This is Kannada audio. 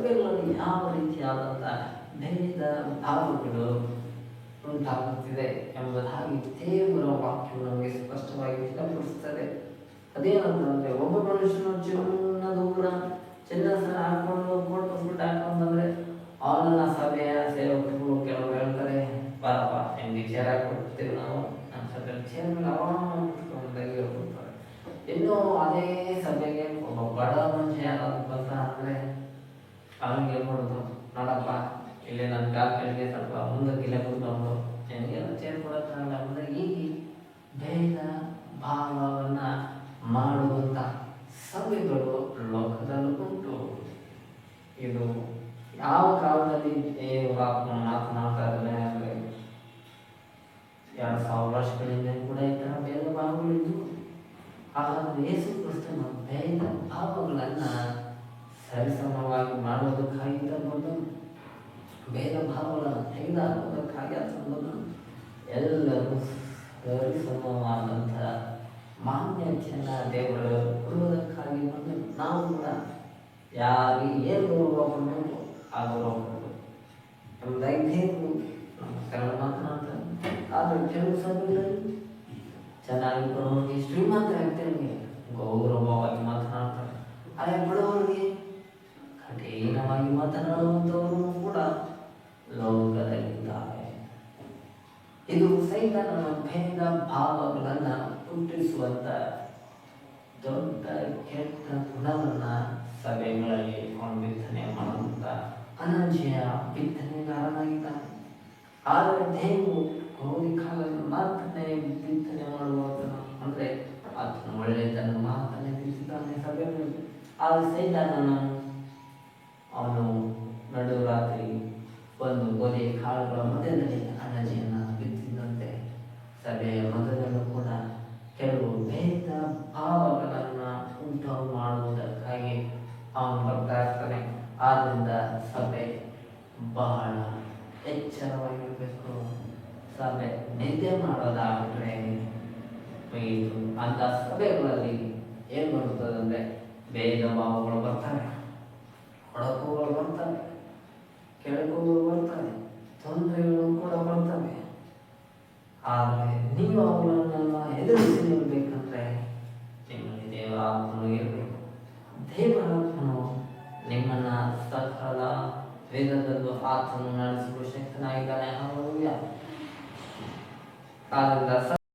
ಸಭೆಗಳಲ್ಲಿ ಯಾವ ರೀತಿಯಾದಂಥ ಭೇದ ಭಾವಗಳು ಉಂಟಾಗುತ್ತಿದೆ ಎಂಬುದಾಗಿ ದೇವರ ವಾಕ್ಯವು ನಮಗೆ ಸ್ಪಷ್ಟವಾಗಿ ತಿಳಿಪಡಿಸುತ್ತದೆ ಅದೇನಂತಂದ್ರೆ ಒಬ್ಬ ಮನುಷ್ಯನ ಜೀವನ ದೂರ ಸರ ಹಾಕೊಂಡು ಕೋಟ್ ಫುಡ್ ಹಾಕೊಂಡ್ರೆ ಅವನ ಸಭೆಯ ಸೇವಕರು ಕೆಲವರು ಹೇಳ್ತಾರೆ ಬಾರಪ್ಪ ನಿಮ್ಗೆ ಚೇರ್ ಹಾಕೊಡ್ತೀವಿ ನಾವು. ನಮ್ಮ ಸಭೆಯಲ್ಲಿ ಚೇರ್ ಮೇಲೆ ಅವನು ಇನ್ನು ಅದೇ ಸಭೆಗೆ ಇಲ್ಲಿ ನನ್ನ ಕಾಲ್ ಕೆಳಗೆ ಸ್ವಲ್ಪ ಮುಂದಕ್ಕೆ ಇಲ್ಲೇ ಕೂತ್ಕೊಂಡು ನಿನಗೇನು ಚೇರ್ ಕೊಡಕ್ಕಾಗಲ್ಲ, ಅಂದರೆ ಹೀಗೆ ಭೇದ ಭಾವವನ್ನ ಮಾಡುವಂಥ ಸಭೆಗಳು ಲೋಕದಲ್ಲಿ ಉಂಟು. ಇದು ಯಾವ ಕಾಲದಲ್ಲಿ ಮಾತನಾಡ್ತಾ ಆಗಲಿ ಎರಡು ಸಾವಿರ ವರ್ಷಗಳಿಂದ ಕೂಡ ಈ ಥರ ಭೇದ ಭಾವಗಳಿದ್ದು ಹಾಗಾದ್ರೆ ಯೇಸು ಕ್ರಿಸ್ತನ ಭೇದ ಭಾವಗಳನ್ನ ಸರಿಸಮವಾಗಿ ಮಾಡೋದಕ್ಕಾಗಿ ಬಂದು ಭೇದ ಭಾವಗಳನ್ನು ತೆಗೆದುಹಾಕೋದಕ್ಕಾಗಿ ಅದನ್ನು ಎಲ್ಲರೂ ಸರಿಸಮವಾದಂಥ ಮಾನ್ಯತೆಯನ್ನು ದೇವರು ಕೊಡುವುದಕ್ಕಾಗಿ ಬಂದು ನಾವು ಕೂಡ ಯಾರಿಗೆ ಏನು ಗೌರವ ಕೊಡಬೇಕು ಆ ಗೌರವ ಕೊಡಬೇಕು. ನಮ್ಮ ದೇವರು ನಮ್ಮ ಕನ್ನಡ ಮಾತನಾಡ್ತಾರೆ. ಆದರೆ ಕೆಲವು ಸಮಯದಲ್ಲಿ ಚೆನ್ನಾಗಿ ಕೊಡೋರಿಗೆ ಶ್ರೀಮಂತ ವ್ಯಕ್ತಿಗಳಿಗೆ ಗೌರವವಾಗಿ ಭಾವಗಳನ್ನು ಹುಟ್ಟಿಸುವಂತ ದೊಡ್ಡ ಕೆಟ್ಟ ಗುಣವನ್ನ ಸಭೆಗಳಲ್ಲಿ ಅವನು ಬಿತ್ತನೆ ಮಾಡುವಂತ ಅನಂಜಯ ಬಿತ್ತನೆಗಾರನಾಗಿದ್ದಾನೆ ಆದರೆ ದೇವರು ಕೋರಿ ಕಾಲನ್ನು ಮಾತನ್ನೇ ಬಿತ್ತನೆ ಮಾಡುವಾತನು ಅಂದ್ರೆ ಆತನು ಒಳ್ಳೆಯದನ್ನು ಮಾತನ್ನೇ ಬಿತ್ತಿದ್ದಾನೆ ಸಭೆಗಳಲ್ಲಿ ಆದರೆ ಸೈತಾನನು ಆದ್ದರಿಂದ ಸಭೆ ಬಹಳ ಎಚ್ಚರವಾಗಿರಬೇಕು. ಸಭೆ ನಿದ್ದೆ ಮಾಡೋದಾಗಿದ್ರೆ ಇದು ಅಂತ ಸಭೆಗಳಲ್ಲಿ ಏನು ಬರುತ್ತದೆ ಅಂದರೆ ಬೇಗ ಭಾವಗಳು ಬರ್ತವೆ ಹೊಡಕುಗಳು ಬರ್ತವೆ ಕೆಳಕುಗಳು ಬರ್ತವೆ ತೊಂದರೆಗಳು ಕೂಡ ಬರ್ತವೆ. ಆದರೆ ನೀವು ಅವುಗಳನ್ನೆಲ್ಲ ಎದುರಿಸಿ ನಿಲ್ಬೇಕಂದ್ರೆ ನಿಮ್ಮಲ್ಲಿ ದೇವರ ಆತ್ಮನು ಇರಬೇಕು. ದೇವರ Allah, whether the Lu'at and Nurse Kushik Naika Hallelujah.